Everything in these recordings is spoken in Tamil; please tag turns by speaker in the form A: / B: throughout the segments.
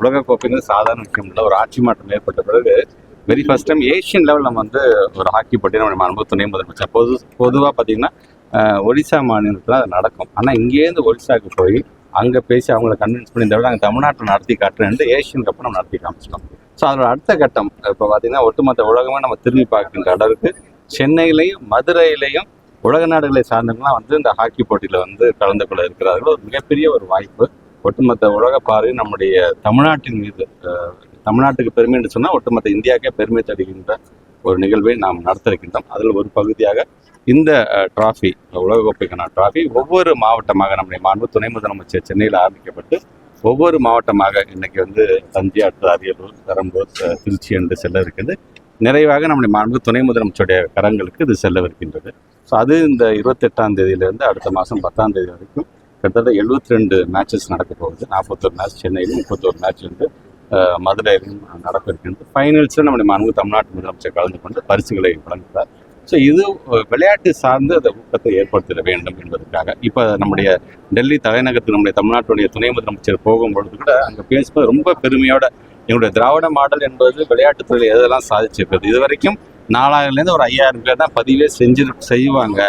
A: உலகக்கோப்பைங்கிறது சாதாரண விஷயம் இல்லை. ஒரு ஆட்சி மாற்றம் ஏற்பட்ட பிறகு very first time Asian level நம்ம வந்து ஒரு ஹாக்கி போட்டி நம்ம அனுபவ துணை முதலமைச்சர். பொது பொதுவாக பார்த்தீங்கன்னா ஒடிசா மாநிலத்தில் அது நடக்கும். ஆனால் இங்கேருந்து ஒடிசாவுக்கு போய் அங்கே பேசி அவங்கள கன்வின்ஸ் பண்ணி இந்த விட நாங்கள் தமிழ்நாட்டில் நடத்தி காட்டுறேன்ட்டு ஏஷியன் கப்பை நம்ம நடத்தி காமிச்சிட்டோம். ஸோ அதோட அடுத்த கட்டம் இப்போ பார்த்தீங்கன்னா ஒட்டுமொத்த உலகமே நம்ம திரும்பி பார்க்கின்ற அளவுக்கு சென்னையிலையும் மதுரையிலையும் உலக நாடுகளை சார்ந்தவங்களாம் வந்து இந்த ஹாக்கி போட்டியில் வந்து கலந்து கொள்ள இருக்கிறார்கள். ஒரு மிகப்பெரிய ஒரு வாய்ப்பு. ஒட்டுமொத்த உலக பார்வை நம்முடைய தமிழ்நாட்டின் மீது தமிழ்நாட்டுக்கு பெருமை என்று சொன்னால் ஒட்டுமொத்த இந்தியாவுக்கே பெருமை தருகின்ற ஒரு நிகழ்வை நாம் நடத்த இருக்கின்றோம் அதில் ஒரு பகுதியாக இந்த டிராஃபி உலகக்கோப்பைக்கான டிராஃபி ஒவ்வொரு மாவட்டமாக நம்முடைய மாண்பு துணை முதலமைச்சர் சென்னையில் ஆரம்பிக்கப்பட்டு ஒவ்வொரு மாவட்டமாக இன்னைக்கு வந்து தஞ்சை அடுத்து அரியலூர் பெரம்பூர் திருச்சி என்று செல்ல இருக்குது நிறைவாக நம்முடைய மாண்பு துணை முதலமைச்சருடைய கரங்களுக்கு இது செல்லவிருக்கின்றது ஸோ அது இந்த இருபத்தெட்டாம் தேதியிலிருந்து அடுத்த மாதம் பத்தாம் தேதி வரைக்கும் கிட்டத்தட்ட எழுபத்தி ரெண்டு மேட்சஸ் நடக்க போகுது. நாற்பத்தொரு மேட்ச் சென்னையிலும் முப்பத்தொரு மேட்ச் வந்து மதுரையிலும் நடக்க இருக்கின்றது ஃபைனல்ஸில் நம்முடைய மாண்பு தமிழ்நாட்டு முதலமைச்சர் கலந்து கொண்டு பரிசுகளை வழங்குகிறார். ஸோ இது விளையாட்டு சார்ந்து அந்த ஊக்கத்தை ஏற்படுத்திட வேண்டும் என்பதற்காக. இப்போ நம்முடைய டெல்லி தலைநகரத்தில் நம்முடைய தமிழ்நாட்டுடைய துணை முதலமைச்சர் போகும்பொழுது கூட அங்கே பேசும்போது ரொம்ப பெருமையோட எங்களுடைய திராவிட மாடல் என்பது விளையாட்டுத்துறையில் எதெல்லாம் சாதிச்சிருக்கிறது? இது வரைக்கும் நாலாயிரம்லேருந்து ஒரு ஐயாயிரம் பேர் தான் பதிவே செஞ்சு செய்வாங்க.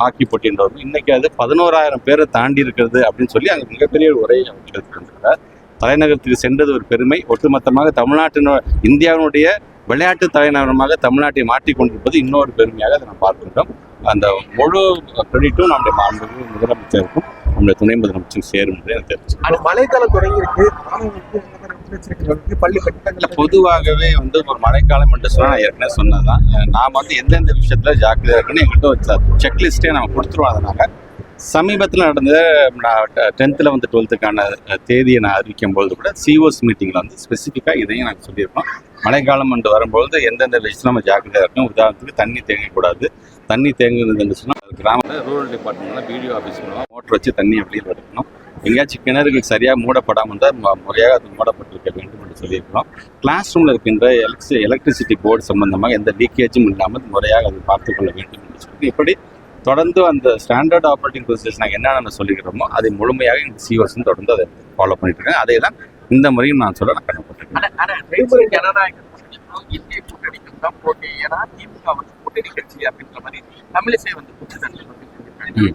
A: ஹாக்கி போட்டின்ற இன்னைக்கு அது பதினோராயிரம் பேரை தாண்டி இருக்கிறது அப்படின்னு சொல்லி அங்கே மிகப்பெரிய ஒரு உரையை அவர் தலைநகரத்துக்கு சென்றது ஒரு பெருமை. ஒட்டுமொத்தமாக தமிழ்நாட்டின இந்தியாவினுடைய விளையாட்டு தலைநகரமாக தமிழ்நாட்டை மாற்றிக் கொண்டிருப்பது இன்னொரு பெருமையாக அதை நாம் பார்க்கின்றோம். அந்த முழு கிரெடிட்டும் நம்முடைய மாண்பு முதலமைச்சருக்கும் நம்முடைய துணை முதலமைச்சரும் சேரும் என்று எனக்கு தெரிஞ்சு
B: மழைக்காலம் தொடங்கி இருக்கு வந்து பள்ளி கட்டிடங்கள்
A: பொதுவாகவே வந்து ஒரு மழைக்காலம் என்று சொன்னா நான் ஏற்கனவே சொன்னதுதான். நாம் வந்து எந்தெந்த விஷயத்துல ஜாக்கிரதையா இருக்குன்னு எங்கள்கிட்ட ஒரு செக்லிஸ்டே நம்ம கொடுத்துருவோம் அதனால. சமீபத்தில் நடந்த நான் டென்த்தில் வந்து டுவெல்த்துக்கான தேதியை நான் அறிவிக்கும் பொழுது கூட சிஓஸ் மீட்டிங்கில் வந்து ஸ்பெசிஃபிக்காக இதையும் நாங்கள் சொல்லியிருக்கோம். மழைக்காலம் என்று வரும்பொழுது எந்தெந்த விஷயம் நம்ம ஜாக்கிரதையாக இருக்கணும் உதாரணத்துக்கு தண்ணி தேங்கக்கூடாது. தண்ணி தேங்குனது என்று சொன்னால் கிராமத்தில் ரூரல் டிபார்ட்மெண்ட்ல பிடிஓ ஆஃபீஸ் மூலமாக மோட்டர் வச்சு தண்ணியை வெளியில் எடுக்கணும். எங்கேயாச்சும் கிணறுகள் சரியாக மூடப்படாமல் இருந்தால் முறையாக அது மூடப்பட்டிருக்க வேண்டும் என்று சொல்லியிருக்கிறோம். கிளாஸ் ரூமில் இருக்கின்ற எலக்ட்ரி எலக்ட்ரிசிட்டி போர்டு சம்பந்தமாக எந்த லீக்கேஜும் இல்லாமல் முறையாக அதை பார்த்துக் கொள்ள வேண்டும் என்று சொல்லி இப்படி தொடர்ந்து அந்த ஸ்டாண்டர்ட் ஆப்ரேட்டிங் ப்ரொசீஜர்ஸ் நாங்கள் என்னென்ன சொல்லிக்கிறோமோ அதை முழுமையாக இந்த சிஓஸும் தொடர்ந்து அதை ஃபாலோ பண்ணிட்டு இருக்கேன் அதை தான் இந்த முறையும் நான் சொல்ல நான் கடமைப்பட்டிருக்கேன்
C: ஆனா ஆனா தேசிய ஜனநாயக கூட்டணிக்கும் இந்திய கூட்டணிக்கும் தான் போட்டி ஏன்னா திமுக வந்து கூட்டணி கட்சி அப்படின்ற மாதிரி தமிழிசை வந்து குற்றச்சாட்டு.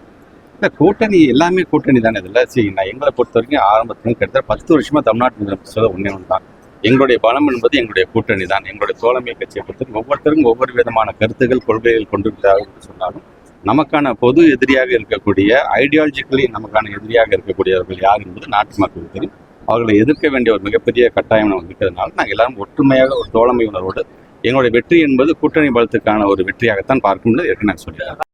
A: இல்லை கூட்டணி எல்லாமே கூட்டணி தானே இதில்? சரி நான் எங்களை பொறுத்த வரைக்கும் ஆரம்பத்துல கிட்டத்தட்ட பத்து வருஷமா தமிழ்நாட்டு முதலமைச்சர் ஒன்றே ஒன்று தான். எங்களுடைய பலம் என்பது எங்களுடைய கூட்டணி தான். எங்களுடைய தோழமை கட்சியை பொறுத்த ஒவ்வொருத்தருக்கும் ஒவ்வொரு விதமான கருத்துக்கள் கொள்கைகள் கொண்டிருக்கிறார்கள் என்று சொன்னாலும் நமக்கான பொது எதிரியாக இருக்கக்கூடிய ஐடியாலஜிக்கலி நமக்கான எதிரியாக இருக்கக்கூடியவர்கள் யார் என்பது நாட்டு மக்களுக்கு தெரியும். அவர்களை எதிர்க்க வேண்டிய ஒரு மிகப்பெரிய கட்டாயம் நமக்கு இருக்கிறதுனால நாங்கள் எல்லாரும் ஒற்றுமையாக ஒரு தோழமை உணர்வோடு எங்களுடைய வெற்றி என்பது கூட்டணி பலத்துக்கான ஒரு வெற்றியாகத்தான் பார்க்கும் ஏற்கனவே நான் சொல்லியிருக்கேன்.